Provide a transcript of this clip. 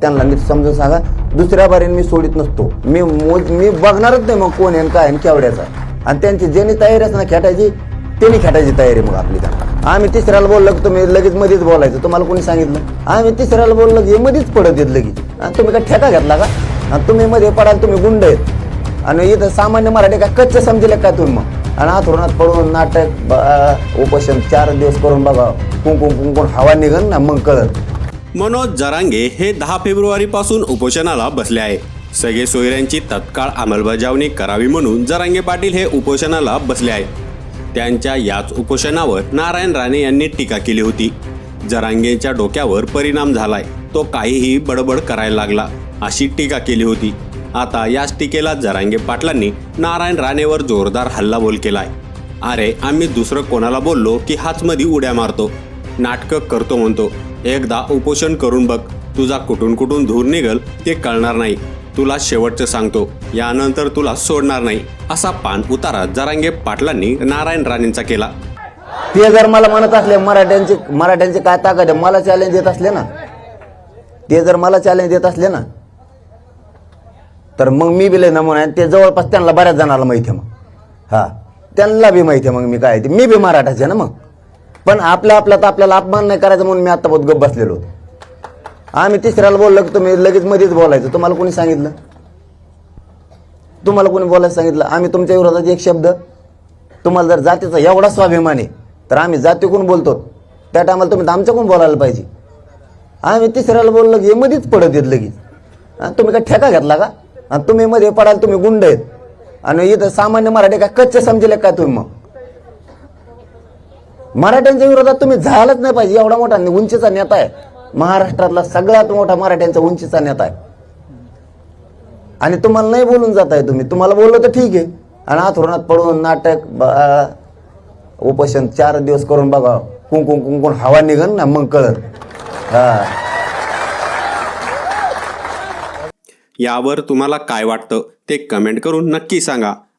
त्यांना नीट समजून सांगा. दुसऱ्या बारीने मी सोडित नसतो. मी मोज मी बघणारच नाही मग कोण आहे काय आहे केवड्याचा केवढ्याचा आणि त्यांची ज्यांनी तयारी असते ना खेटायची त्यांनी खेटायची तयारी मग आपली त्यांना. आम्ही तिसऱ्याला बोललो की तुम्ही लगेच मध्येच बोलायचं. तुम्हाला कोणी सांगितलं? आम्ही तिसऱ्याला बोललो की हे मध्येच पडत येत लगेच. आणि तुम्ही काय ठेका घेतला का? आणि तुम्ही मध्ये पडाल तुम्ही गुंड आहेत. आणि इथं सामान्य मराठी काय कच्चे समजले काय तुम्ही मग? आणि आथरुणात पडून नाटक उपोषण चार दिवस करून बघा. कुंकुम कुंकुम हवा निघन ना मग कळत मनोज जरांगे हे दहा फेब्रुवारी पासून उपोषणाला बसले आहे. सगळे सोयऱ्यांची तत्काळ अंमलबजावणी करावी म्हणून जरांगे पाटील हे उपोषणाला बसले आहे त्यांच्या याच उपोषणावर नारायण राणे यांनी टीका केली होती. जरांगेच्या डोक्यावर परिणाम झालाय. तो काहीही बडबड करायला लागला अशी टीका केली होती. आता याच टीकेला जरांगे पाटलांनी नारायण राणेवर जोरदार हल्लाबोल केलाय. अरे आम्ही दुसरं कोणाला बोललो की हाच उड्या मारतो? नाटकं करतो म्हणतो. एकदा उपोषण करून बघ. तुझा कुठून कुठून धूर निघल ते कळणार नाही. तुला शेवटचं सांगतो यानंतर तुला सोडणार नाही. असा पान उतारा जरांगे पाटलांनी नारायण राणेंचा केला. ते जर मला म्हणत असले मराठ्यांचे मराठ्यांचे काय ताकद आहे? मला चॅलेंज देत असले ना. ते जर मला चॅलेंज देत असले ना तर मग मी बी लय नमुना ते जवळपास त्यांना बऱ्याच जणांना माहिती आहे मग. हा त्यांना बी माहिती आहे मग मी काय ते. मी बी मराठाचे आहे ना मग. पण आपला आपला तर आपल्याला अपमान नाही करायचा म्हणून मी आता बहुत गप बसलेलो होतो. आम्ही तिसऱ्याला बोललो की तुम्ही लगेच मध्येच बोलायचं. तुम्हाला कोणी सांगितलं? तुम्हाला कोणी बोलायला सांगितलं? आम्ही तुमच्या विरोधात एक शब्द तुम्हाला जर जातीचा एवढा स्वाभिमान आहे तर आम्ही जातीकडून बोलतो. त्या टायमाला तुम्ही तर आमच्याकडून बोलायला पाहिजे. आम्ही तिसऱ्याला बोललो की मध्येच पडत येत लगेच. तुम्ही काय ठेका घेतला का? आणि तुम्ही मध्ये पडाल तुम्ही गुंड आहेत. आणि इथं सामान्य मराठी काय कच्चे समजले काय तुम्ही मग? मराठ्यांच्या विरोधात तुम्ही झालंच नाही पाहिजे. एवढा मोठा उंचीचा नेता आहे. महाराष्ट्रातला सगळ्यात मोठा मराठ्यांचा उंचीचा नेता आहे. आणि तुम्हाला नाही बोलून जात आहे तुम्ही. तुम्हाला बोललो तर ठीक आहे. आणि आथरुणात पडून नाटक उपोषण चार दिवस करून बघा. कुंकुम कुंकुम हवा निघन ना मग कळत हा. यावर तुम्हाला काय वाटतं ते कमेंट करून नक्की सांगा.